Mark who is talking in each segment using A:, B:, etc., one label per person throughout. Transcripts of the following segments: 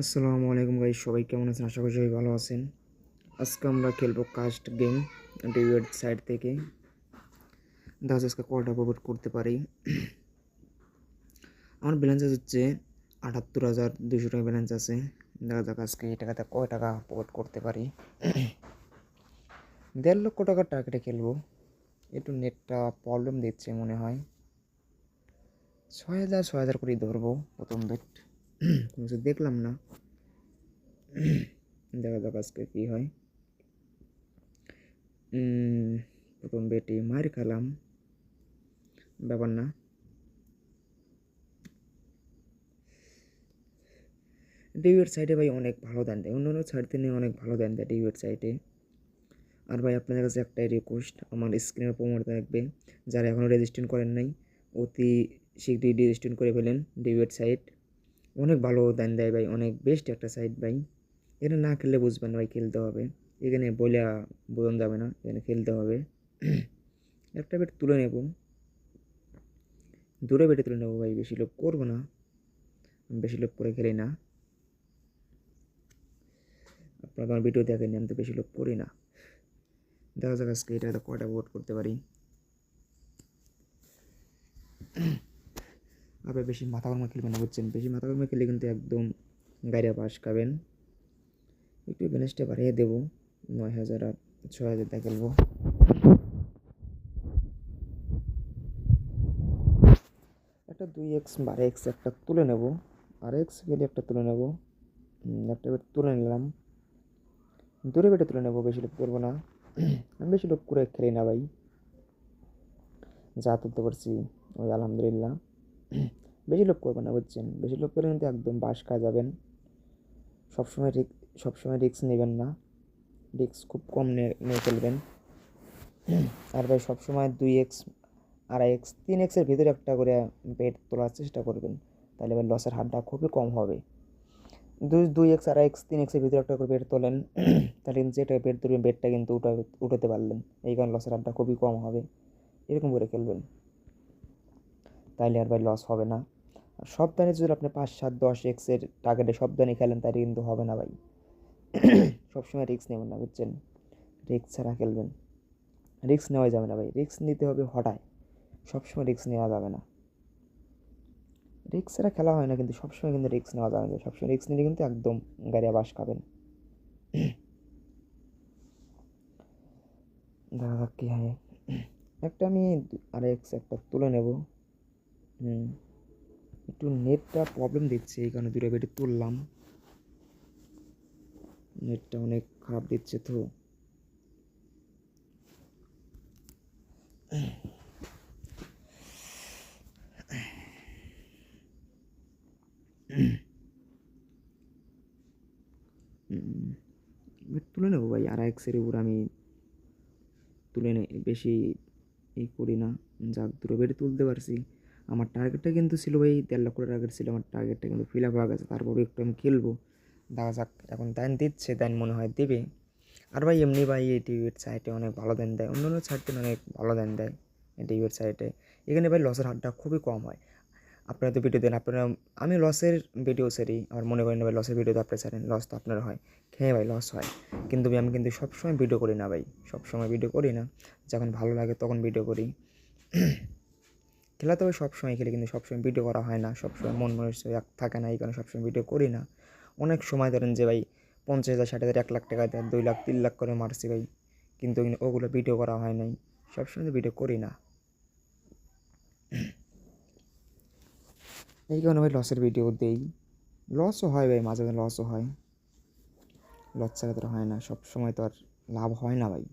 A: আসসালামু আলাইকুম গাইস, সবাই কেমন আছেন? আশা করি সবাই ভালো আছেন। আজকে আমরা খেলব কাস্ট গেম ডিউয়েট সাইড থেকে। যাচ্ছে আজকে কয়টা প্রবোট করতে পারি। আমার ব্যালেন্স হচ্ছে আটাত্তর হাজার দুশো টাকা ব্যালেন্স আছে। দেখা যাক আজকে এই টাকাতে কয় টাকা প্রবোট করতে পারি। দেড় লক্ষ টাকার টার্গেটে খেলব। একটু নেটটা প্রবলেম দিচ্ছে মনে হয়। ছয় হাজার ছয় হাজার করেই ধরবো প্রথম বেট কিছু দেখলাম না। দেখা যাক আজকে কী হয়। প্রথম বেটি মার খেলাম ব্যাপার না। ডিউয়ের সাইডে ভাই অনেক ভালো দেন দেয়। অন্য অন্য সাইড থেকে অনেক ভালো দেন দেয় ডিউয়ের সাইডে আর ভাই আপনাদের কাছে একটাই রিকোয়েস্ট আমার স্ক্রিনের প্রমোট থাকবে। যারা এখনও রেজিস্ট্রেশন করেন নাই, অতি শীঘ্রই রেজিস্ট্রেশন করে ফেলেন ডিউয়ের সাইট অনেক ভালো দান দেয় ভাই, অনেক বেস্ট একটা সাইড ভাই। এখানে না খেললে বুঝবেন ভাই, খেলতে হবে। এখানে বলে বোঝানো যাবে না, এখানে খেলতে হবে। একটা বেট তুলে নেব। দূরে বেটে তুলে নেব ভাই, বেশি লোক করব না। বেশি লোক করে খেলি না। আপনারা আমার ভিডিও দেখেনি আমি তো বেশি লোক করি না। দেখা যাক আজকে এটা কয়টা ভোট করতে পারি। আপনার বেশি মাথা গরমে খেলবেন না, বুঝছেন? বেশি মাথা গরমে খেলে কিন্তু একদম গাড়ি পাশ খাবেন। একটু ব্যালেন্সটা বাড়িয়ে দেবো। নয় হাজার আর ছয় হাজার দিয়ে খেলব। একটা দুই এক্স বারো এক্স একটা তুলে নেব। আর এক্স গেলে একটা তুলে নেব। একটা বেট তুলে নিলাম। দূরে বেটে তুলে নেব, বেশি লোক করব না। আমি বেশি লোক করে খেলি না ভাই। যা তুলতে পারছি, ওই আলহামদুলিল্লাহ। বেশি লোক করবেন না, বুঝছেন? বেশি লোক করলে কিন্তু একদম বাস খা যাবেন। সবসময় রিক, সবসময় রিক্স নেবেন না। রিক্স খুব কম নিয়ে খেলবেন আর ভাই, সবসময় দুই এক্স, আড়াই এক্স, তিন এক্সের ভিতরে একটা করে বেড তোলার চেষ্টা করবেন। তাহলে এবার লসের হারটা খুবই কম হবে। দুই দুই এক্স, আড়াই এক্স, তিন এক্সের ভিতরে একটা করে বেড তোলেন, তাহলে কিন্তু যেটা বেড তুলবেন বেডটা কিন্তু উঠা, উঠাতে পারলেন। এই কারণে লসের হারটা খুবই কম হবে। এরকম করে খেলবেন। তাইলে আর ভাই লস হবে না। সব দানে যদি আপনি পাঁচ, সাত, দশ এক্সের টার্গেটে সব দানে খেলেন তাহলে কিন্তু হবে না ভাই। সবসময় রিস্ক নেবেন না, বুঝছেন? রিক্স ছাড়া খেলবেন। রিস্ক নেওয়া যাবে না ভাই। রিস্ক নিতে হবে হঠাৎ। সবসময় রিস্ক নেওয়া যাবে না। রিক্স ছাড়া খেলা হয় না, কিন্তু সবসময় কিন্তু রিস্ক নেওয়া যাবে না সবসময় রিস্ক নিলে কিন্তু একদম গাড়ি বাস খাবেন দেখা যাক কী হয়? একটা আমি আর এক্স একটা তুলে নেব। হুম। একটু নেটটা প্রবলেম দিচ্ছে, এই কারণে দূরে বেটে তুললাম নেটটা অনেক খারাপ দিচ্ছে তো। তুলে নেব ভাই আর এক্সের উপর আমি তুলে বেশি ই করি না। যাক দূরে বেটে তুলতে পারছি। আমার টার্গেটটা কিন্তু ছিল ভাই দেড় লক্ষ টার্গেট ছিল, আমার টার্গেটটা কিন্তু ফিল আপ হয়ে গেছে তারপরে একটু আমি খেলব। দেখা যাক, এখন দেন দিচ্ছে, দেন মনে হয় দেবে। আর ভাই, এমনি ভাই, এই টিভির সাইটে অনেক ভালো দেন দেয় অন্য অন্য থেকে অনেক ভালো দেন দেয়, এই টিভির সাইটে এখানে ভাই লসের হারটা খুবই কম হয়। আপনারা তো ভিডিও দেন, আপনারা, আমি লসের ভিডিও সারি আমার মনে করেন ভাই লসের ভিডিও তো আপনি সারেন লস তো আপনার হয়। খেয়ে ভাই লস হয়। কিন্তু আমি কিন্তু সবসময় ভিডিও করি না ভাই, সবসময় ভিডিও করি না। যখন ভালো লাগে তখন ভিডিও করি। খেলা তো ভাই সবসময় খেলি, কিন্তু সবসময় ভিডিও করা হয় না, সবসময় মন মনে থাকে না, এই কারণে সবসময় ভিডিও করি না। অনেক সময় ধরেন যে ভাই পঞ্চাশ হাজার, ষাট হাজার, এক লাখ টাকা দেয় দুই লাখ, তিন লাখ করে মারছি ভাই, কিন্তু ওগুলো- ওগুলো ভিডিও করা হয় নাই, সবসময় তো ভিডিও করি না। এই কারণে ভাই লসের ভিডিও দেই। লসও হয় ভাই, মাঝে মাঝে লসও হয়। লস ছাড়া তো হয় না সব সময় তো আর লাভ হয় না ভাই।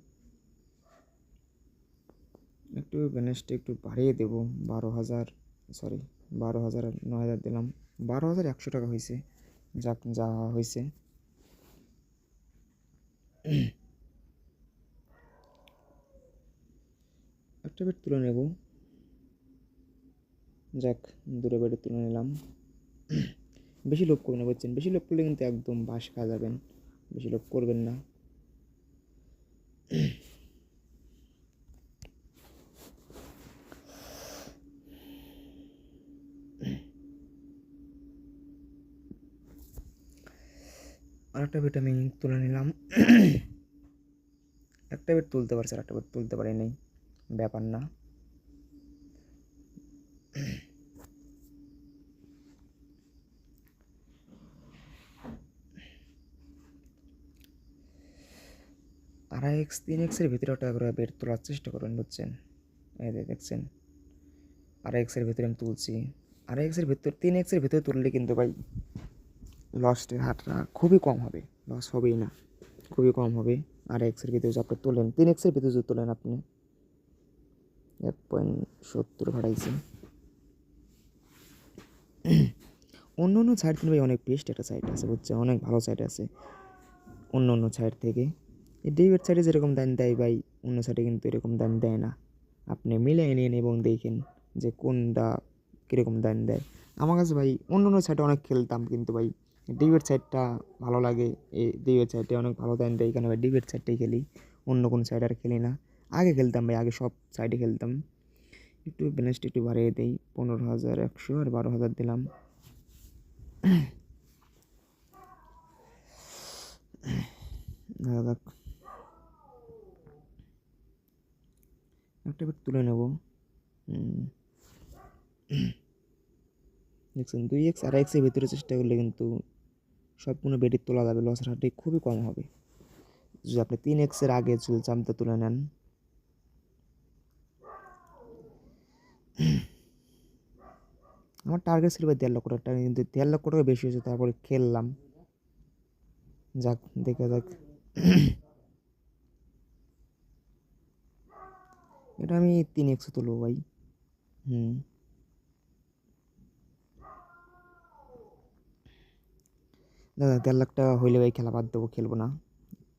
A: একটু ব্যালেন্সটা একটু বাড়িয়ে দেবো। বারো হাজার সরি বারো হাজার নয় হাজার দিলাম। বারো হাজার একশো টাকা হয়েছে, যাক যা হয়েছে। একটা বেড তুলে নেব। যাক, দুটো বেডে তুলে নিলাম। বেশি লোক করবেন না, বুঝছেন? বেশি লোক করলে কিন্তু একদম বাস খাওয়া যাবেন বেশি লোক করবেন না। আর একটা বেট আমি তুলে নিলাম। একটা বেট তুলতে পারছি আর একটা বেট তুলতে পারি নাই। ব্যাপার না। আড়াই এক্স তিন এক্সের ভিতরে একটা করে বেড তোলার চেষ্টা করবেন, বুঝছেন? এই দেখছেন? আড়াই এক্সের ভিতরে আমি তুলছি। আড়াই এক্সের ভিতর, তিন এক্সের ভিতরে তুললে কিন্তু ভাই লসের হারটা খুবই কম হবে। লস হবেই না, খুবই কম হবে। আর এক্সের ভিতরে যদি আপনি তোলেন, তিন এক্সের ভিতরে যদি তোলেন আপনি, এক পয়েন্ট সত্তর ভাড়াইছে অন্য অন্য সাইড কিন্তু ভাই অনেক বেস্ট একটা সাইড আছে বুঝছে অনেক ভালো সাইড আছে। অন্য অন্য সাইড থেকে। এই ডেবিট সাইডে যেরকম দাম দেয় ভাই, অন্য সাইডে কিন্তু এরকম দাম দেয় না। আপনি মিলে নিন এবং দেখেন যে কোনটা কীরকম দাম দেয়। আমার কাছে ভাই অন্য অন্য সাইডে অনেক খেলতাম কিন্তু ভাই ডিবেট সাইডটা ভালো লাগে। এই ডিবেট সাইডে অনেক ভালো দাম দেয় এখানে ভাই ডিবেট সাইডটাই খেলি। অন্য কোনো সাইড আর খেলি না। আগে খেলতাম ভাই, আগে সব সাইডে খেলতাম। একটু ব্যালেন্সটা একটু বাড়িয়ে দিই। পনেরো হাজার একশো আর বারো হাজার দিলাম। যাক। একটা বেট তুলে নেব। দেখছেন, দুই এক্স আর এক্সের ভিতরে চেষ্টা করলে কিন্তু সবগুলো বেডে তোলা যাবে লসের হারটি খুবই কম হবে। যদি আপনি তিন এক্সের আগে চুল চামতে তুলে নেন। আমার টার্গেট ছিল দেড় লক্ষ টাকা, কিন্তু দেড় লক্ষ টাকা বেশি হয়েছে, তারপরে খেললাম। যাক, দেখে যাক। এটা আমি তিন একশো তুলবো ভাই। হুম। দাদা দেড় লাখ টাকা হইলে ভাই খেলা বাদ দেবো, খেলব না।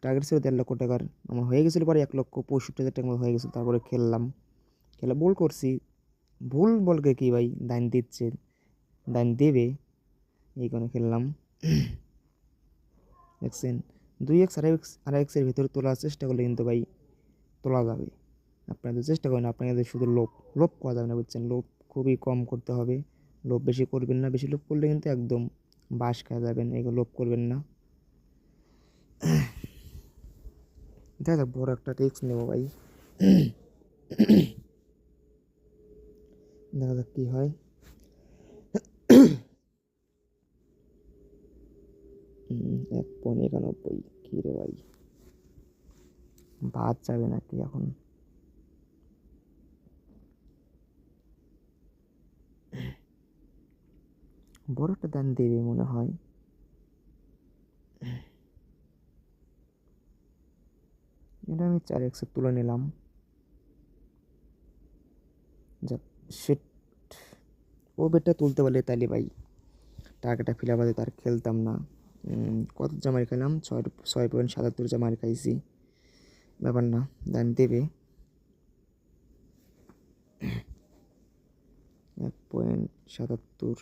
A: টার্গেট ছিল দেড় লক্ষ টাকার, আমার হয়ে গেছিল পরে এক লক্ষ পঁয়ষট্টি হাজার টাকা হয়ে গেছিল, তারপরে খেললাম। খেলা বল করছি। ভুল বলকে কি ভাই? দান দিচ্ছে দান দেবে, এই কারণে খেললাম। দেখছেন, দুই এক্স আড়াই এক্স আড়াই এক্সের ভিতরে তোলার চেষ্টা করলে কিন্তু ভাই তোলা যাবে। আপনাদের চেষ্টা করেন আপনাদের শুধু লোভ লোভ করা যাবে না, বুঝছেন? লোভ খুবই কম করতে হবে। লোভ বেশি করবেন না, বেশি লোভ করলে কিন্তু একদম বাস খাওয়া যাবেন এগুলো লোভ করবেন না। দেখা বড় একটা রিক্স নেব ভাই। দেখা যাক কী হয়? এক পয়েন্ট একানব্বই, কী রে ভাই? বাদ যাবে নাকি এখন? বড় একটা দান দেবে মনে হয়। এটা আমি চার একশো তুলে নিলাম। যাক সেট ও বেটটা তুলতে পারলে তাহলে ভাই, টাকাটা ফিলা বাদে তার খেলতাম না। কত জামাই খেলাম? ছয় ছয় পয়েন্ট সাতাত্তর জামাই খাইছি। ব্যাপার না, দান দেবে। এক পয়েন্ট সাতাত্তর।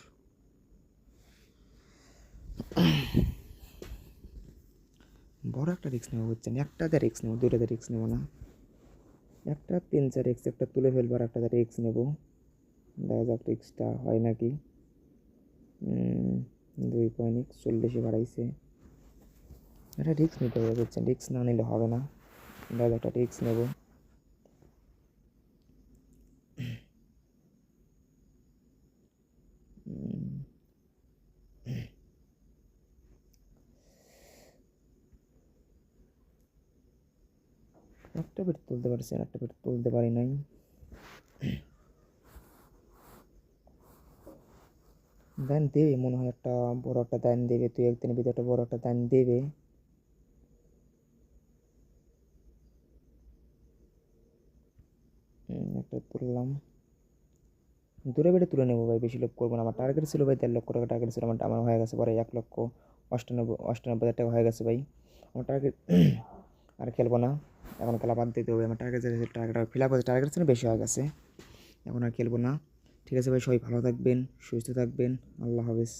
A: বড় একটা রিক্স নেব বুঝছেন? একটাতে রিক্স নেব দুটাতে রিক্স নেব না। একটা তিন চার এক্স একটা তুলে ফেলব আর একটাতে রিক্স নেব। দেখা যাক রিক্সটা হয় নাকি। দুই পয়েন্ট চল্লিশে বাড়াইছে। একটা রিক্স নিতে হবে বুঝছেন? রিক্স না নিলে হবে না। দেখা একটা রিক্স নেব উম, একটা বেট তুলতে পারছি আর একটা বেট তুলতে পারি নাই। দান দেবে, মনে হয় একটা বড় একটা দান দেবে, তুই একদিনের ভিতরে একটা বড় একটা দান দেবে। একটা তুললাম। দূরে বেড়ে তুলে নেব ভাই, বেশি লোক করব না। আমার টার্গেট ছিল ভাই দেড় লক্ষ টাকা টার্গেট ছিল আমার আমার হয়ে গেছে পরে এক লক্ষ অষ্টানব্বই অষ্টানব্বই হাজার টাকা হয়ে গেছে ভাই। আমার টার্গেট আর খেলব না। এখন খেলা বাদ দিতে হবে। আমার target target fill up target ছিল বেশি হয়ে গেছে। এখন আর খেলব না। ঠিক আছে ভাই, সবাই ভালো থাকবেন, সুস্থ থাকবেন। আল্লাহ হাফেজ।